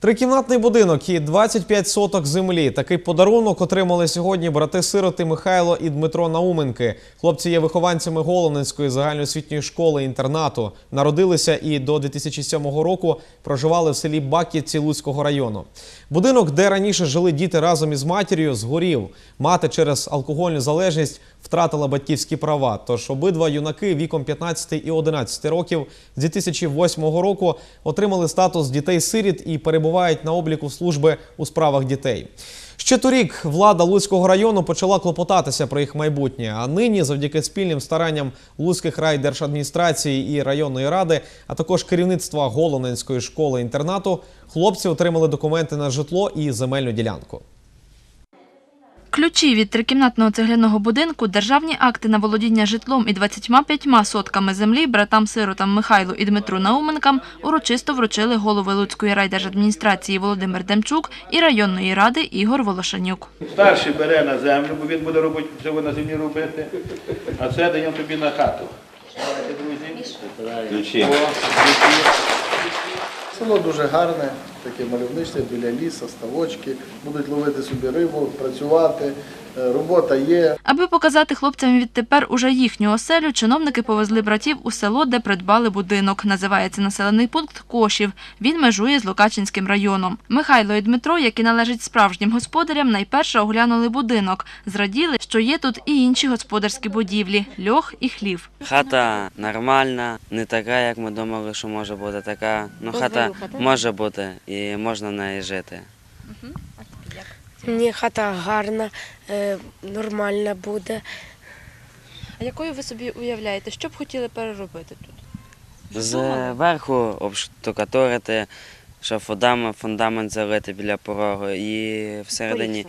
Трикімнатний будинок і 25 соток землі. Такий подарунок отримали сьогодні брати-сироти Михайло і Дмитро Науменки. Хлопці є вихованцями Головненської загальноосвітньої школи інтернату. Народилися і до 2007 року проживали в селі Баківці Луцького району. Будинок, де раніше жили діти разом із матір'ю, згорів. Мати через алкогольну залежність втратила батьківські права. Тож обидва юнаки віком 15 і 11 років з 2008 року отримали статус дітей-сиріт і перебувають на обліку служби у справах дітей. Ще торік влада Луцького району почала клопотатися про їх майбутнє. А нині, завдяки спільним старанням Луцьких райдержадміністрації і районної ради, а також керівництва Голоненської школи інтернату, хлопці отримали документи на житло і земельну ділянку. Ключі від трикімнатного цегляного будинку, державні акти на володіння житлом і 25 сотками землі братам-сиротам Михайлу і Дмитру Науменкам урочисто вручили голови Луцької райдержадміністрації Володимир Демчук і районної ради Ігор Волошанюк. Старший бере на землю, бо він буде робити всього на землі робити, а це даємо тобі на хату. Друзі. Ключі. Село дуже гарне, таке мальовничне, біля лісу, ставочки, будуть ловити собі рибу, працювати, е, робота є. Аби показати хлопцям відтепер уже їхню оселю, чиновники повезли братів у село, де придбали будинок. Називається населений пункт Кошів. Він межує з Лукачинським районом. Михайло і Дмитро, які належать справжнім господарям, найперше оглянули будинок. Зраділи, що є тут і інші господарські будівлі – льох і хлів. Хата нормальна, не така, як ми думали, що може бути така. Ну, хата може бути і можна в неї жити. Ні, хата гарна, е, нормальна буде. А якою ви собі уявляєте, що б хотіли переробити тут? Зверху обштукатурити, щоб фундамент, фундамент залити біля порогу і всередині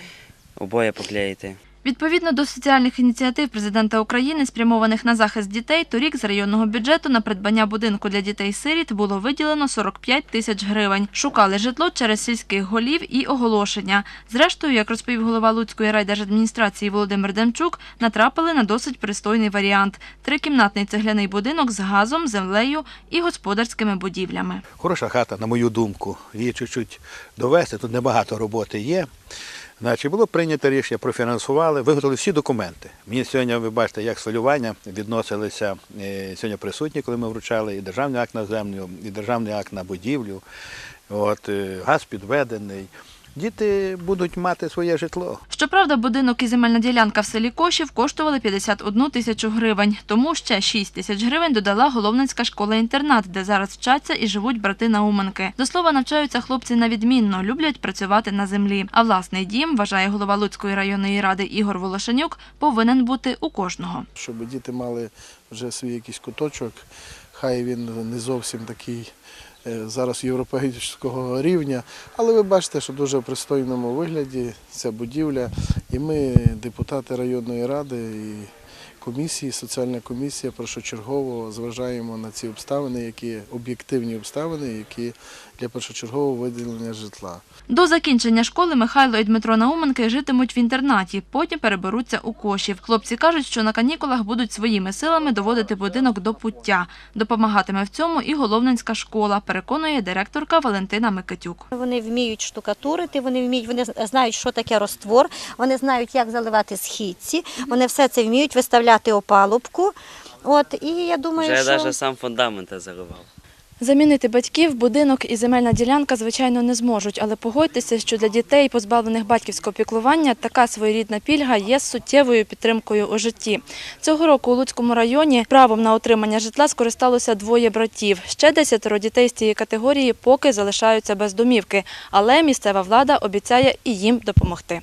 обоє поклеїти. Відповідно до соціальних ініціатив президента України, спрямованих на захист дітей, торік з районного бюджету на придбання будинку для дітей-сиріт було виділено 45 тисяч гривень. Шукали житло через сільських голів і оголошення. Зрештою, як розповів голова Луцької райдержадміністрації Володимир Демчук, натрапили на досить пристойний варіант – трикімнатний цегляний будинок з газом, землею і господарськими будівлями. Хороша хата, на мою думку. Її чуть-чуть довести, тут небагато роботи є. Значить, було прийнято рішення, профінансували, виготовили всі документи. Мені сьогодні, ви бачите, як солювання відносилися е, сьогодні присутні, коли ми вручали і державний акт на землю, і державний акт на будівлю. От, е, газ підведений. Діти будуть мати своє житло. Щоправда, будинок і земельна ділянка в селі Кошів коштували 51 тисячу гривень. Тому ще 6 тисяч гривень додала Головненська школа-інтернат, де зараз вчаться і живуть брати Науменки. До слова, навчаються хлопці на відмінно, люблять працювати на землі. А власний дім, вважає голова Луцької районної ради Ігор Волошанюк, повинен бути у кожного. Щоб діти мали вже свій якийсь куточок, хай він не зовсім такий зараз європейського рівня, але ви бачите, що дуже в пристойному вигляді ця будівля. І ми, депутати районної ради і комісії, соціальна комісія, першочергово зважаємо на ці обставини, які об'єктивні обставини, які для першочергового виділення житла. До закінчення школи Михайло і Дмитро Науменки житимуть в інтернаті, потім переберуться у Кошів. Хлопці кажуть, що на канікулах будуть своїми силами доводити будинок до пуття. Допомагатиме в цьому і Головненська школа, переконує директорка Валентина Микитюк. Вони вміють штукатурити, вони вміють, вони знають, що таке роствор, вони знають, як заливати східці, вони все це вміють виставляти опалубку. От і я думаю, Вже що навіть сам фундамент заливав. Замінити батьків, будинок і земельна ділянка, звичайно, не зможуть, але погодьтеся, що для дітей, позбавлених батьківського піклування, така своєрідна пільга є суттєвою підтримкою у житті. Цього року у Луцькому районі правом на отримання житла скористалося двоє братів. Ще десятеро дітей з цієї категорії поки залишаються без домівки, але місцева влада обіцяє і їм допомогти.